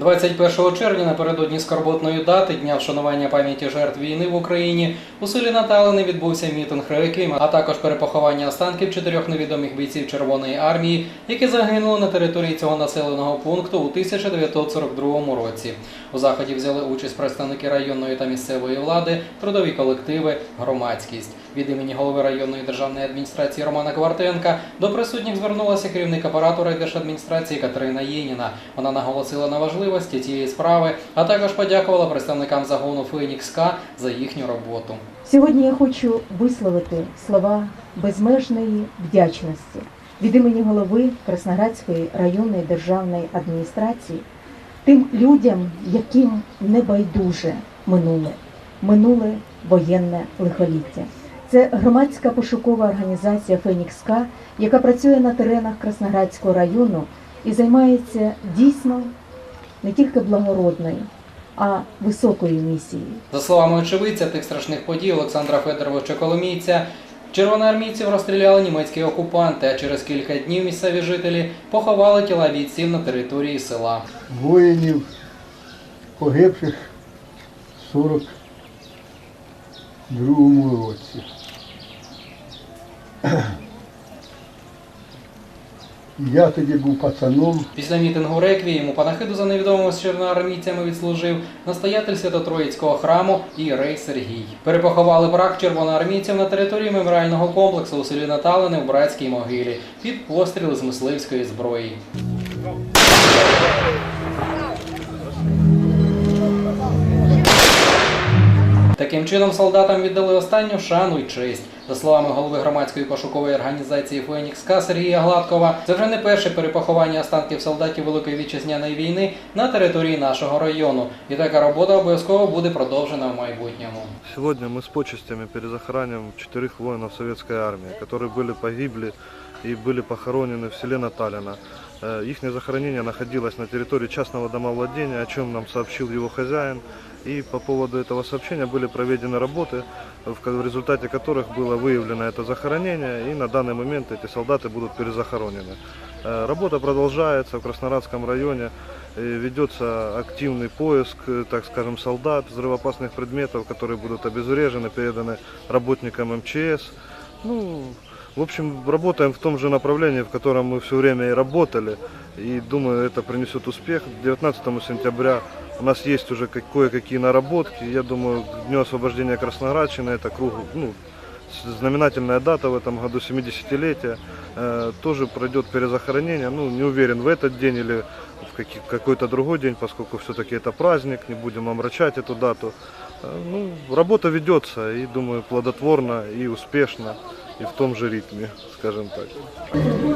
21 червня напередодні скорботної дати дня вшанування пам'яті жертв війни в Україні у селі Наталини відбувся мітинг реквієм, а також перепоховання останків чотирьох невідомих бійців Червоної армії, які загинули на території цього населеного пункту у 1942 році. У заході взяли участь представники районної та місцевої влади, трудові колективи, громадськість. Від імені голови районної державної адміністрації Романа Квартенка до присутніх звернулася керівник апарату райдержадміністрації Катерина Єніна. Вона наголосила на важливості цієї справи, а також подякувала представникам загону Фенікс К за їхню роботу. Сьогодні я хочу висловити слова безмежної вдячності від імені голови Красноградської районної державної адміністрації тим людям, яким не байдуже минуле, минуле воєнне лихоліття. Це громадська пошукова організація Фенікска, яка працює на теренах Красноградського району і займається дійсно не тільки благородною, а високою місією. За словами очевидця тих страшних подій Олександра Федорова Чоколомійця, Червоноармійців розстріляли німецькі окупанти, а через кілька днів місцеві жителі поховали тіла бійців на території села. Воїнів погибших 40 другому році. Я тоді був пацаном. Після мітингу реквієму панахиду за невідомими з червоноармійцями відслужив настоятель Свято-Троїцького храму Ірей Сергій. Перепоховали брак червоноармійців на території меморіального комплексу у селі Наталини в братській могилі під постріл з мисливської зброї. Таким чином солдатам віддали останню шану й честь. За словами голови громадської пошукової організації Фенікс К Сергія Гладкова, це вже не перше перепоховання останків солдатів Великої вітчизняної війни на території нашого району. І така робота обов'язково буде продовжена в майбутньому. Сегодня мы с почестями перезахораним четырех воинов советской армии, которые были погибли и были похоронены в селе Наталина. Их захоронение находилось на территории частного домовладения, о чем нам сообщил его хозяин. И по поводу этого сообщения были проведены работы, в результате которых было выявлено это захоронение, и на данный момент эти солдаты будут перезахоронены. Э, Работа продолжается в Краснорадском районе. Э, Ведется активный поиск, э, так скажем, солдат, взрывоопасных предметов, которые будут обезврежены, переданы работникам МЧС. Ну, в общем, работаем в том же направлении, в котором мы все время и работали. И думаю, это принесет успех. 19 сентября у нас есть уже как- кое-какие наработки. Я думаю, к Дню освобождения Красноградщины, это круг, ну, знаменательная дата в этом году, 70-летие, э, тоже пройдет перезахоронение. Ну, не уверен, в этот день или в какой-то другой день, поскольку все-таки это праздник, не будем омрачать эту дату. Э, Ну, работа ведется и, думаю, плодотворно и успешно, и в том же ритме, скажем так.